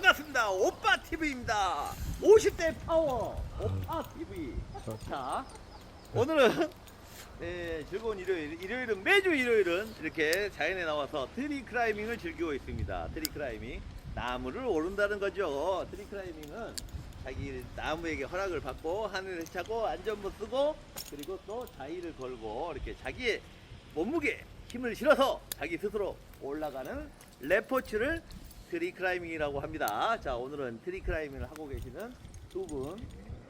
반갑습니다. 오빠 TV입니다. 50대 파워 오빠 TV. 자, 오늘은 네, 즐거운 일요일, 일요일은 매주 일요일은 이렇게 자연에 나와서 트리 클라이밍을 즐기고 있습니다. 트리 클라이밍. 나무를 오른다는 거죠. 트리 클라이밍은 자기 나무에게 허락을 받고 하늘을 차고 안전모 쓰고 그리고 또 자의를 걸고 이렇게 자기의 몸무게 힘을 실어서 자기 스스로 올라가는 레포츠를 트리 클라이밍이라고 합니다. 자, 오늘은 트리 클라이밍을 하고 계시는 두 분.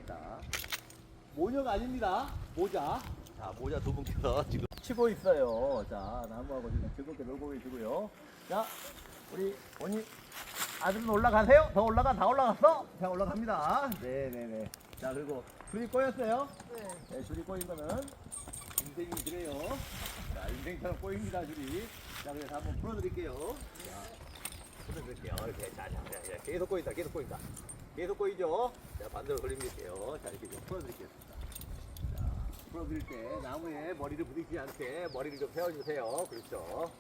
자, 모녀가 아닙니다. 모자. 자, 모자 두 분께서 지금 치고 있어요. 자, 나무하고 지금 즐겁게 놀고 계시고요. 자, 우리 언니 아들은 올라가세요. 더 올라가, 다 올라갔어. 자, 올라갑니다. 네네네. 자, 그리고 줄이 꼬였어요. 네. 네, 줄이 꼬인 거는 인생이 그래요. 자, 인생처럼 꼬입니다, 줄이. 자, 그래서 한번 풀어드릴게요. 자, 풀어드릴게요. 이렇게. 자, 자, 자, 자, 계속 꼬인다, 계속 꼬인다. 계속 꼬이죠? 자, 반대로 돌려드릴게요. 자, 이렇게 좀 풀어드리겠습니다. 자, 풀어드릴 때 나무에 머리를 부딪히지 않게 머리를 좀 세워주세요. 그렇죠.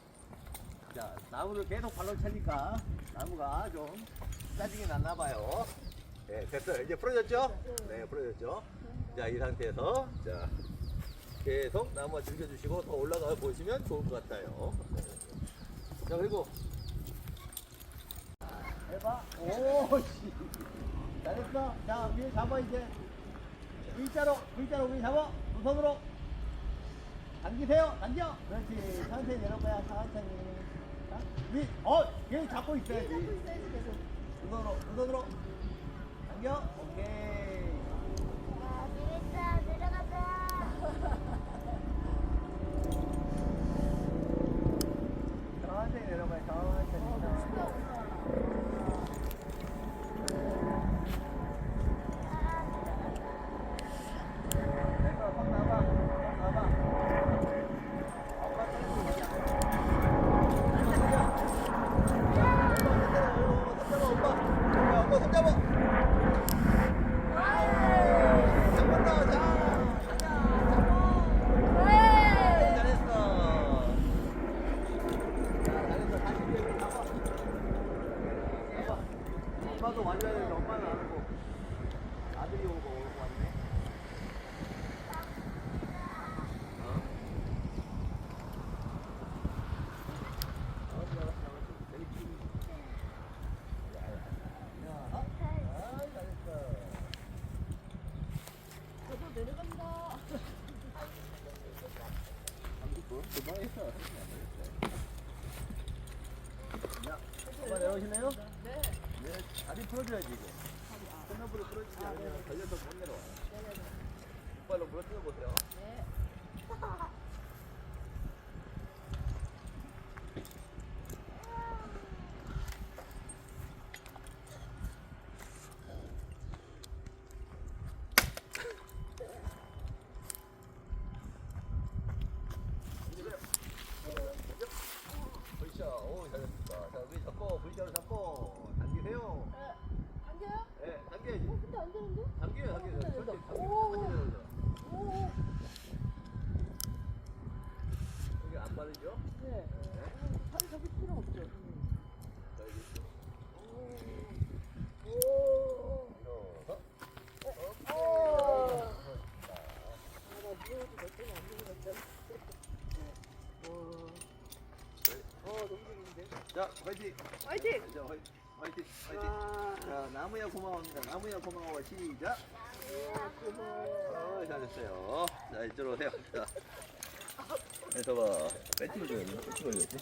자, 나무를 계속 발로 차니까 나무가 좀 짜증이 났나 봐요. 네, 됐어요. 이제 풀어졌죠? 네, 풀어졌죠? 자, 이 상태에서 자, 계속 나무 즐겨주시고 더 올라가 보시면 좋을 것 같아요. 네. 자, 그리고 해봐. 오, 씨. 잘했어. 자, 위에 잡아 이제. V자로, V자로 위에 잡아. 두 손으로. 당기세요. 당겨. 그렇지. 천천히 내려가야 천천히. 자, 위, 어, 얘 잡고 있어야지. 두 손으로, 두 손으로. 당겨. 오케이. 엄마도 와줘야 되는데 엄마는 안 오고 아들이 오고 오고 왔네. 어? 어, 나갔어, 나갔어. 내리 끼리. 야, 야, 야. 아, 아이, 잘했어. 저도 내려간다. 금방 했어. 야, 엄마 내려오시네요? 네. 네, 풀어줘야지, 이거. 손옆으로 풀어주지 않으면 걸려서 못 내려와. 오빠로 물어 뜯어보세요. 네. V자, 오, 잘했습니다. 자, 위 잡고, V자로 잡고, 당기세요. 앉아요? 네, 당겨야지. 어, 근데 안 되는데? 당겨요, 당겨요. 절대 당기면 오. 안 돼요. 오. 이게 안 바르죠? 네. 네. 다리 접을 필요 없죠. 자, 여기 있죠. 오. 일어서. 오. 아, 나 누워도 몇 개는 안 되는 와. 어, 너무 재밌는데? 자, 화이팅! 화이팅! 자, 화이팅! 화이팅! 화이팅! 와. 자, 나무야 고마워합니다. 나무야 고마워. 시작! 어, 잘했어요. 자, 이쪽으로 오세요. 자. 네, 저거, 배치 걸려야지. 배치 걸려야지.